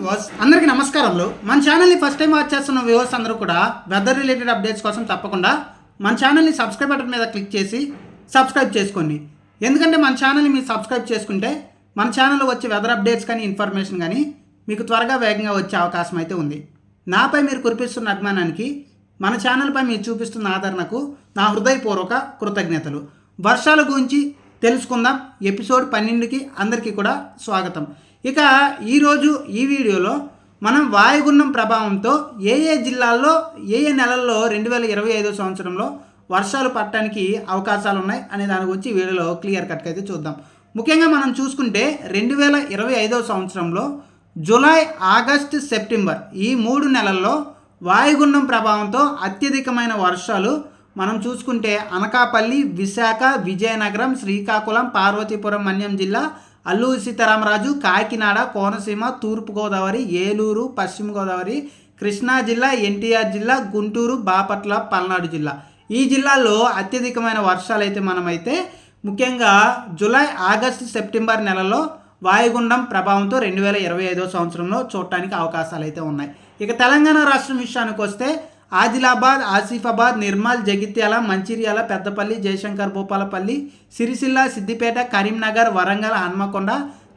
Viewers అందరికీ నమస్కారములు. మన ఛానల్ని ఫస్ట్ టైం వాచ్ చేస్తున్న వ్యూవర్స్ అందరూ కూడా వెదర్ రిలేటెడ్ అప్డేట్స్ కోసం తప్పకుండా మన ఛానల్ని సబ్స్క్రైబ్ బటన్ మీద క్లిక్ చేసి సబ్స్క్రైబ్ చేసుకోండి. ఎందుకంటే మన ఛానల్ని మీరు సబ్స్క్రైబ్ చేసుకుంటే మన ఛానల్లో వచ్చే వెదర్ అప్డేట్స్ కానీ ఇన్ఫర్మేషన్ కానీ మీకు త్వరగా వేగంగా వచ్చే అవకాశం అయితే ఉంది. నాపై మీరు కురిపిస్తున్న అభిమానానికి మన ఛానల్పై మీరు చూపిస్తున్న ఆదరణకు నా హృదయపూర్వక కృతజ్ఞతలు. వర్షాల గురించి తెలుసుకుందాం. ఎపిసోడ్ పన్నెండుకి అందరికీ కూడా స్వాగతం. ఇక ఈరోజు ఈ వీడియోలో మనం వాయుగుండం ప్రభావంతో ఏ ఏ జిల్లాల్లో ఏ ఏ నెలల్లో రెండు వేల ఇరవై ఐదో సంవత్సరంలో వర్షాలు పడటానికి అవకాశాలు ఉన్నాయి అనే దాని గురించి వీడియోలో క్లియర్ కట్గా అయితే చూద్దాం. ముఖ్యంగా మనం చూసుకుంటే రెండు వేల ఇరవై ఐదో సంవత్సరంలో జూలై ఆగస్ట్ సెప్టెంబర్ ఈ మూడు నెలల్లో వాయుగుండం ప్రభావంతో అత్యధికమైన వర్షాలు మనం చూసుకుంటే అనకాపల్లి విశాఖ విజయనగరం శ్రీకాకుళం పార్వతీపురం మన్యం జిల్లా అల్లూరి సీతారామరాజు కాకినాడ కోనసీమ తూర్పుగోదావరి ఏలూరు పశ్చిమ గోదావరి కృష్ణా జిల్లా ఎన్టీఆర్ జిల్లా గుంటూరు బాపట్ల పల్నాడు జిల్లా. ఈ జిల్లాల్లో అత్యధికమైన వర్షాలు అయితే మనమైతే ముఖ్యంగా జూలై ఆగస్టు సెప్టెంబర్ నెలలో వాయుగుండం ప్రభావంతో రెండు వేల ఇరవై ఐదో సంవత్సరంలో చూడటానికి అవకాశాలు అయితే ఉన్నాయి. ఇక తెలంగాణ రాష్ట్రం విషయానికి వస్తే ఆదిలాబాద్ ఆసిఫాబాద్ నిర్మల్ జగిత్యాల మంచిర్యాల పెద్దపల్లి జయశంకర్ భూపాలపల్లి సిరిసిల్ల సిద్దిపేట కరీంనగర్ వరంగల్ హన్మకొండ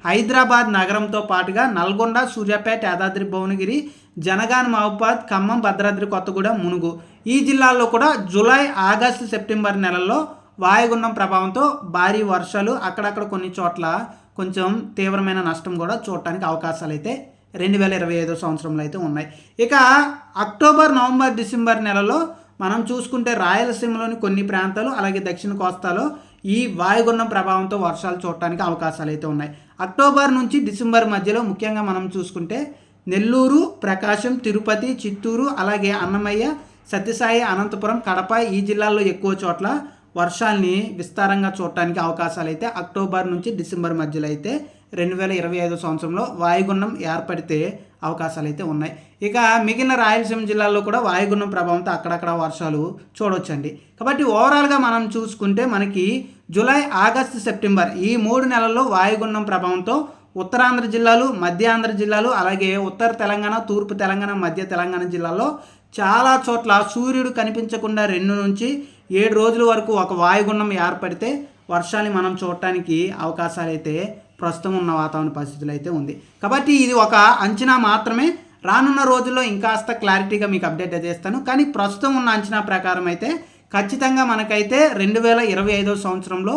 హైదరాబాద్ నగరంతో పాటుగా నల్గొండ సూర్యాపేట యాదాద్రి భువనగిరి జనగాన్ మహబాద్ ఖమ్మం భద్రాద్రి కొత్తగూడెం మునుగు. ఈ జిల్లాల్లో కూడా జూలై ఆగస్టు సెప్టెంబర్ నెలల్లో వాయుగుండం ప్రభావంతో భారీ వర్షాలు అక్కడక్కడ కొన్ని చోట్ల కొంచెం తీవ్రమైన నష్టం కూడా చూడటానికి అవకాశాలు అయితే రెండు వేల ఇరవై ఐదో సంవత్సరంలో అయితే ఉన్నాయి. ఇక అక్టోబర్ నవంబర్ డిసెంబర్ నెలలో మనం చూసుకుంటే రాయలసీమలోని కొన్ని ప్రాంతాలు అలాగే దక్షిణ కోస్తాలో ఈ వాయుగుండం ప్రభావంతో వర్షాలు చూడటానికి అవకాశాలు అయితే ఉన్నాయి. అక్టోబర్ నుంచి డిసెంబర్ మధ్యలో ముఖ్యంగా మనం చూసుకుంటే నెల్లూరు ప్రకాశం తిరుపతి చిత్తూరు అలాగే అన్నమయ్య సత్యసాయి అనంతపురం కడప ఈ జిల్లాల్లో ఎక్కువ చోట్ల వర్షాల్ని విస్తారంగా చూడటానికి అవకాశాలు అయితే అక్టోబర్ నుంచి డిసెంబర్ మధ్యలో అయితే రెండు వేల ఇరవై ఐదో సంవత్సరంలో వాయుగుండం ఏర్పడితే అవకాశాలు అయితే ఉన్నాయి. ఇక మిగిలిన రాయలసీమ జిల్లాల్లో కూడా వాయుగుండం ప్రభావంతో అక్కడక్కడ వర్షాలు చూడవచ్చండి కాబట్టి ఓవరాల్గా మనం చూసుకుంటే మనకి జూలై ఆగస్టు సెప్టెంబర్ ఈ మూడు నెలల్లో వాయుగుండం ప్రభావంతో ఉత్తరాంధ్ర జిల్లాలు మధ్యాంధ్ర జిల్లాలు అలాగే ఉత్తర తెలంగాణ తూర్పు తెలంగాణ మధ్య తెలంగాణ జిల్లాలో చాలా చోట్ల సూర్యుడు కనిపించకుండా రెండు నుంచి ఏడు రోజుల వరకు ఒక వాయుగుండం ఏర్పడితే వర్షాన్ని మనం చూడటానికి అవకాశాలు అయితే ప్రస్తుతం ఉన్న వాతావరణ పరిస్థితులు అయితే ఉంది. కాబట్టి ఇది ఒక అంచనా మాత్రమే. రానున్న రోజుల్లో ఇంకాస్త క్లారిటీగా మీకు అప్డేట్ చేస్తాను. కానీ ప్రస్తుతం ఉన్న అంచనా ప్రకారం అయితే ఖచ్చితంగా మనకైతే రెండు వేల ఇరవై ఐదో సంవత్సరంలో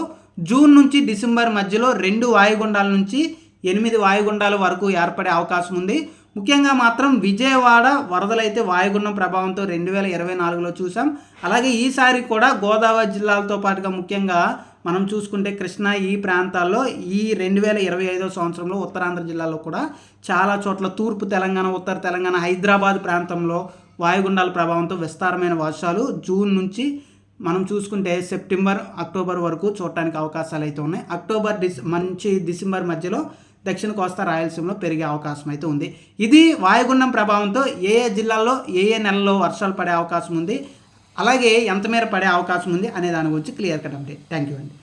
జూన్ నుంచి డిసెంబర్ మధ్యలో రెండు వాయుగుండాల నుంచి ఎనిమిది వాయుగుండాల వరకు ఏర్పడే అవకాశం ఉంది. ముఖ్యంగా మాత్రం విజయవాడ వరదలైతే వాయుగుండం ప్రభావంతో రెండు వేల ఇరవై నాలుగులో చూసాం అలాగే ఈసారి కూడా గోదావరి జిల్లాలతో పాటుగా ముఖ్యంగా మనం చూసుకుంటే కృష్ణా ఈ ప్రాంతాల్లో ఈ రెండు వేల ఇరవై ఐదో సంవత్సరంలో ఉత్తరాంధ్ర జిల్లాలో కూడా చాలా చోట్ల తూర్పు తెలంగాణ ఉత్తర తెలంగాణ హైదరాబాద్ ప్రాంతంలో వాయుగుండాల ప్రభావంతో విస్తారమైన వర్షాలు. జూన్ నుంచి మనం చూసుకుంటే సెప్టెంబర్ అక్టోబర్ వరకు చూడటానికి అవకాశాలు అయితే ఉన్నాయి. అక్టోబర్ డిస్ మంచి డిసెంబర్ మధ్యలో దక్షిణ కోస్తా రాయలసీమలో పెరిగే అవకాశం అయితే ఉంది. ఇది వాయుగుండం ప్రభావంతో ఏ ఏ జిల్లాల్లో ఏ ఏ నెలలో వర్షాలు పడే అవకాశం ఉంది? అలాగే ఎంత మేర పడే అవకాశం ఉంది? అనే దాని గురించి క్లియర్ కట్ అండి థ్యాంక్ యూ అండి.